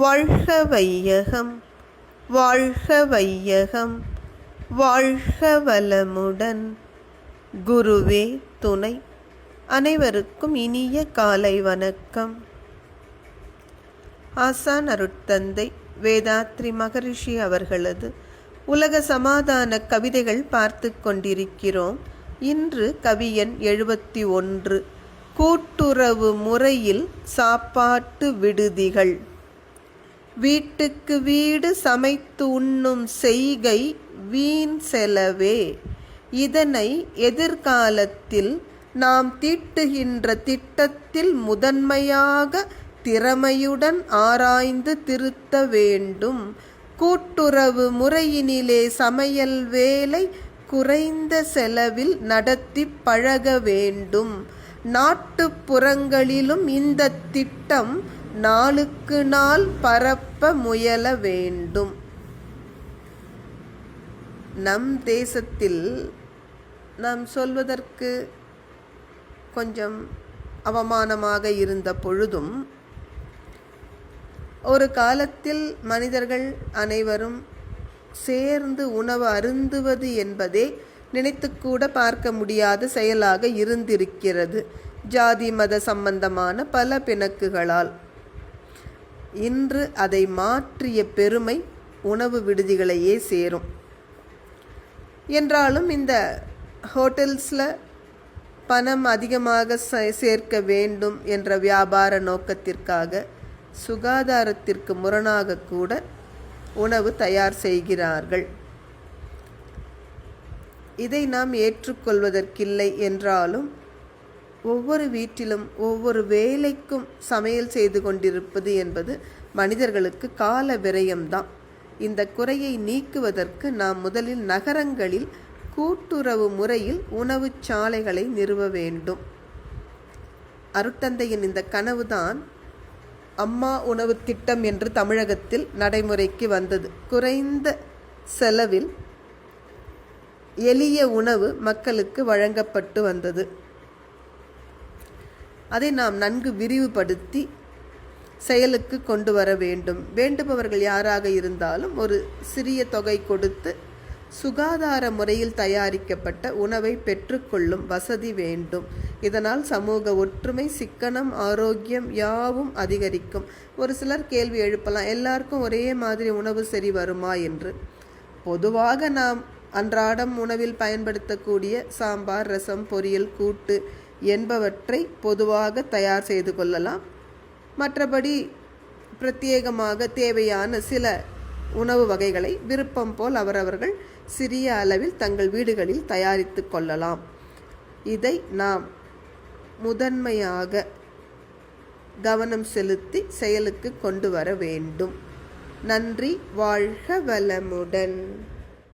வாழ்க வையகம் வாழ்க வையகம் வாழ்க வளமுடன் குருவே துணை அனைவருக்கும் இனிய காலை வணக்கம். ஆசான் அருட்தந்தை வேதாத்ரி மகரிஷி அவர்களது உலக சமாதான கவிதைகள் பார்த்து கொண்டிருக்கிறோம். இன்று கவியன் எழுபத்தி ஒன்று கூட்டுறவு முறையில் சாப்பாட்டு விடுதிகள். வீட்டுக்கு வீடு சமைத்து உண்ணும் செய்கை வீண் செலவே. இதனை எதிர்காலத்தில் நாம் தீட்டுகின்ற திட்டத்தில் முதன்மையாக திறமையுடன் ஆராய்ந்து திருத்த வேண்டும். கூட்டுறவு முறையினிலே சமையல் வேலை குறைந்த செலவில் நடத்தி பழக வேண்டும். நாட்டுப்புறங்களிலும் இந்த திட்டம் நாளுக்கு நாள் பரப்ப முயல வேண்டும். நம் தேசத்தில் நாம் சொல்வதற்கு கொஞ்சம் அவமானமாக இருந்த பொழுதும் ஒரு காலத்தில் மனிதர்கள் அனைவரும் சேர்ந்து உணவு அருந்துவது என்பதே நினைத்துக்கூட பார்க்க முடியாத செயலாக இருந்திருக்கிறது. ஜாதி மத சம்பந்தமான பல பிணக்குகளால். இன்று அதை மாற்றிய பெருமை உணவு விடுதிகளையே சேரும். என்றாலும் இந்த ஹோட்டல்ஸில் பணம் அதிகமாக சேர்க்க வேண்டும் என்ற வியாபார நோக்கத்திற்காக சுகாதாரத்திற்கு முரணாக கூட உணவு தயார் செய்கிறார்கள். இதை நாம் ஏற்றுக்கொள்வதற்கில்லை என்றாலும் ஒவ்வொரு வீட்டிலும் ஒவ்வொரு வேலைக்கும் சமையல் செய்து கொண்டிருப்பது என்பது மனிதர்களுக்கு கால விரயம்தான். இந்த குறையை நீக்குவதற்கு நாம் முதலில் நகரங்களில் கூட்டுறவு முறையில் உணவுச் சாலைகளை நிறுவ வேண்டும். அருட்தந்தையின் இந்த கனவுதான் அம்மா உணவு திட்டம் என்று தமிழகத்தில் நடைமுறைக்கு வந்தது. குறைந்த செலவில் எளிய உணவு மக்களுக்கு வழங்கப்பட்டு வந்தது. அதை நாம் நன்கு விரிவுபடுத்தி செயலுக்கு கொண்டு வர வேண்டும். வேண்டுபவர்கள் யாராக இருந்தாலும் ஒரு சிறிய தொகை கொடுத்து சுகாதார முறையில் தயாரிக்கப்பட்ட உணவை பெற்றுக்கொள்ளும் வசதி வேண்டும். இதனால் சமூக ஒற்றுமை சிக்கனம் ஆரோக்கியம் யாவும் அதிகரிக்கும். ஒரு சிலர் கேள்வி எழுப்பலாம் எல்லாருக்கும் ஒரே மாதிரி உணவு சரி வருமா என்று. பொதுவாக நாம் அன்றாடம் உணவில் பயன்படுத்தக்கூடிய சாம்பார் ரசம் பொரியல் கூட்டு என்பவற்றை பொதுவாக தயார் செய்து கொள்ளலாம். மற்றபடி பிரத்யேகமாக தேவையான சில உணவு வகைகளை விருப்பம் போல் அவரவர்கள் சிறிய அளவில் தங்கள் வீடுகளில் தயாரித்து கொள்ளலாம். இதை நாம் முதன்மையாக கவனம் செலுத்தி செயலுக்கு கொண்டு வர வேண்டும். நன்றி வாழ்க வளமுடன்.